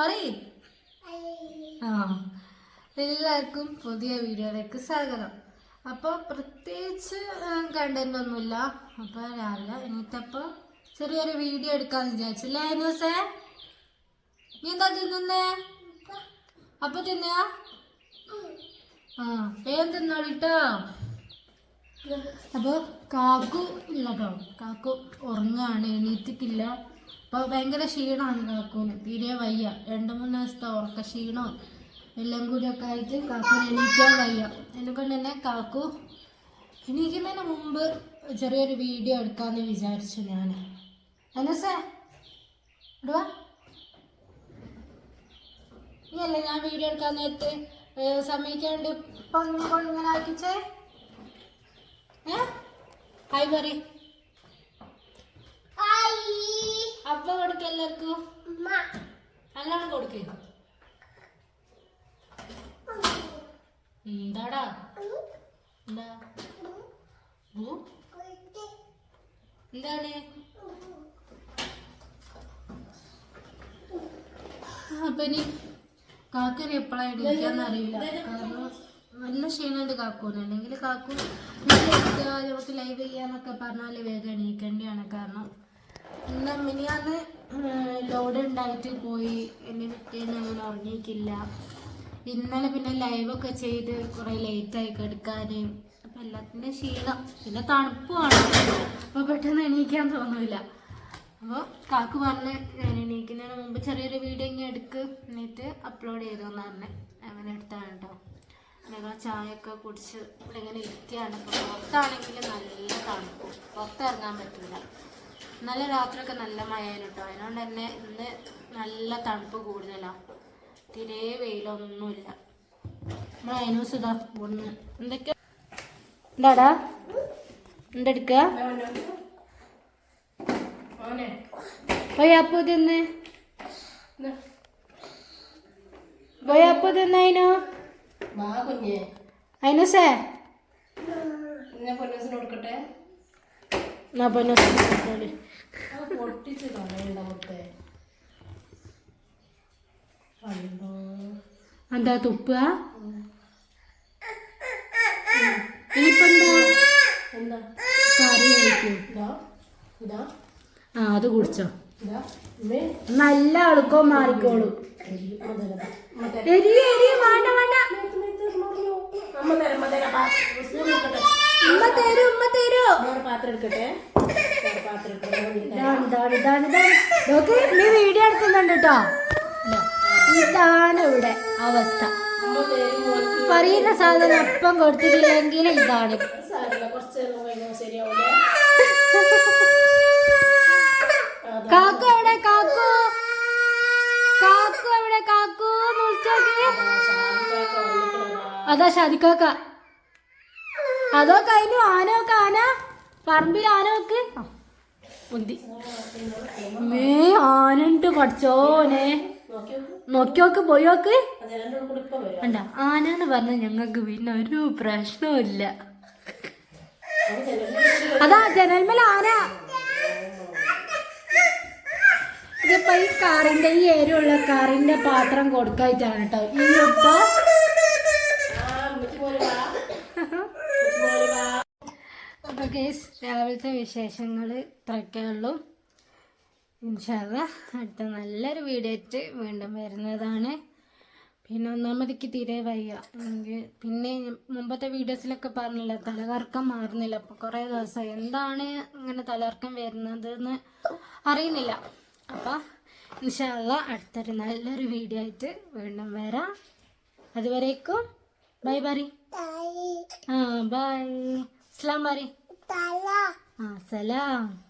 പറയ്. ആ. എല്ലാവർക്കും പുതിയ വീഡിയോയിലേക്ക് സ്വാഗതം. അപ്പോൾ പ്രത്യേകിച്ച് കണ്ടന്റ് ഒന്നുമില്ല. അപ്പോൾ രാവിലെ എണീറ്റപ്പോൾ ചെറിയൊരു വീഡിയോ എടുക്കാന്ന് വിചാരിച്ചില്ലേ ന്യൂസേ? നീ എന്താ തിന്നുന്നേ? അപ്പൊ തിന്ന? ആ ഏം തിന്നോളിട്ടോ അപ്പോൾ കാക്കു ഇല്ല കേട്ടോ. കാക്കു ഉറങ്ങാണ് എണീറ്റിട്ടില്ല. അപ്പോൾ ഭയങ്കര ക്ഷീണമാണ് കാക്കൂന്. തീരെ വയ്യ. രണ്ട് മൂന്ന് ദിവസത്തെ ഉറക്ക ക്ഷീണവും എല്ലാം കൂടി ഒക്കെ ആയിട്ട് കാക്കു എണീക്കാൻ വയ്യ. എന്നെക്കൊണ്ട് തന്നെ കാക്കു എണീക്കുന്നതിന് മുമ്പ് ചെറിയൊരു വീഡിയോ എടുക്കാമെന്ന് വിചാരിച്ചു ഞാൻ അനസേ ഇടുവാ നീ അല്ലേ ഞാൻ വീഡിയോ എടുക്കാൻ നേരത്തെ സമയക്കാണ്ട് ഇപ്പം ഇങ്ങനെ ആക്കിച്ചേ? ഏ? ഹായ് പറ അപ്പ കൊടുക്ക എല്ലാവർക്കും നല്ലോണം കൊടുക്ക്. എന്താടാ? എന്താ? എന്താണ്? അപ്പൊ ഇനി കാക്കന് എപ്പോഴാണ് എണീക്കാന്ന് അറിയില്ല. കാരണം നല്ല ക്ഷീണമുണ്ട് കാക്കൂന്. അല്ലെങ്കിൽ കാക്കു നമുക്ക് ലൈവ് ചെയ്യാന്നൊക്കെ പറഞ്ഞാൽ വേഗം എണീക്കേണ്ടിയാണ് കാരണം ലോഡ് ഉണ്ടായിട്ട് പോയി. എന്നെ പിറ്റേന്ന് അങ്ങനെ ഉറങ്ങിയിട്ടില്ല. ഇന്നലെ പിന്നെ ലൈവൊക്കെ ചെയ്ത് കുറേ ലേറ്റായി കിടക്കാൻ അപ്പം എല്ലാത്തിന്റെ ക്ഷീണം. പിന്നെ തണുപ്പുമാണ് അപ്പോൾ പെട്ടെന്ന് എണീക്കാൻ തോന്നില്ല അപ്പോൾ കാക്ക് പറഞ്ഞ് ഞാൻ എണീക്കുന്നതിന് മുമ്പ് ചെറിയൊരു വീഡിയോ ഇങ്ങനെ എടുക്ക്. എന്നിട്ട് അപ്ലോഡ് ചെയ്തോന്ന് പറഞ്ഞ്. അങ്ങനെ എടുത്താണ് കേട്ടോ ഞങ്ങൾ ചായയൊക്കെ കുടിച്ച് ഇവിടെ ഇങ്ങനെ ഇരിക്കുകയാണ്. അപ്പൊ പുറത്താണെങ്കിൽ നല്ല തണുപ്പ്. പുറത്തിറങ്ങാൻ പറ്റില്ല ഇന്നലെ രാത്രിയൊക്കെ നല്ല മഴയാണ് കേട്ടോ അതിനോണ്ട് തന്നെ ഇന്ന് നല്ല തണുപ്പ് കൂടുതലാണ് തീരെ വെയിലൊന്നുമില്ല. അതിനോസേ അയനൂസ് ഇതാ ഒന്ന് എന്തൊക്കെ എന്താടാ? തിന്ന്. കൊടുക്കട്ടെ? പൊട്ടിച്ച് കളയണ്ട എന്താ തുപ്പ എന്താ? കറി കഴിക്കും. ആ അത് കുടിച്ചോ. നല്ല അളുക്കോ മാറിക്കോളൂ. എരി എരി വേണ്ട വേണ്ട. അമ്മ തരാം അമ്മ തരാം. സ്പൂൺ എടുക്കട്ടെ? ഉമ്മ തരൂ. ഉമ്മ തരൂ വേറെ പാത്രം വീഡിയോ എടുക്കുന്നുണ്ട് കേട്ടോ. ഇതാണ് ഇവിടെ അവസ്ഥ. പറയുന്ന സാധനം അപ്പം കൊടുത്തിട്ടില്ലെങ്കിൽ ഇതാണ്. കുറച്ച് ശരിയാവില്ലേ കാക്കു എവിടെ കാക്കു കാക്കു എവിടെ കാക്കു എന്ന് വിളിച്ചോക്ക് സാരിക്കൊക്കെ വന്നിട്ടുള്ളതാ അതാ ഷാദിക്കാക്ക അതോ കഴിഞ്ഞു ആനോക്ക ആന? പറമ്പിൽ ആനോക്ക് മുന്തി. മേ ആനുണ്ട് പഠിച്ചോനെ. നോക്കിയോക്ക് പോയോക്ക്? അത് ആന എന്ന് പറഞ്ഞ ഞങ്ങൾക്ക് പിന്നെ ഒരു പ്രശ്നമില്ല അത് ജനൽമേൽ ആന. ഇതിപ്പോ ഈ കാറിന്റെ ഈ ഏരിയുള്ള കാറിന്റെ പാത്രം കൊടുക്കായിട്ടാണ് കേട്ടോ. ഈ ഇപ്പൊ കേസ് രാവിലത്തെ വിശേഷങ്ങൾ ഇത്രയൊക്കെ ഉള്ളൂ. ഇൻഷാല്ല അടുത്ത നല്ലൊരു വീഡിയോ ആയിട്ട് വീണ്ടും വരുന്നതാണ്. പിന്നെ ഒന്നാമതിക്ക് തീരെ വയ്യ. എനിക്ക് പിന്നെ മുമ്പത്തെ വീഡിയോസിലൊക്കെ പറഞ്ഞില്ല തലകറക്കം മാറുന്നില്ല. അപ്പോൾ കുറേ ദിവസം എന്താണ് ഇങ്ങനെ തലകറക്കം വരുന്നതെന്ന് അറിയുന്നില്ല. അപ്പോൾ ഇൻഷാല്ല അടുത്തൊരു നല്ലൊരു വീഡിയോ ആയിട്ട് വീണ്ടും വരാം. അതുവരേക്കും ബൈ ബറി. ആ ബൈ. അസ്ലാം ബറി സലാം.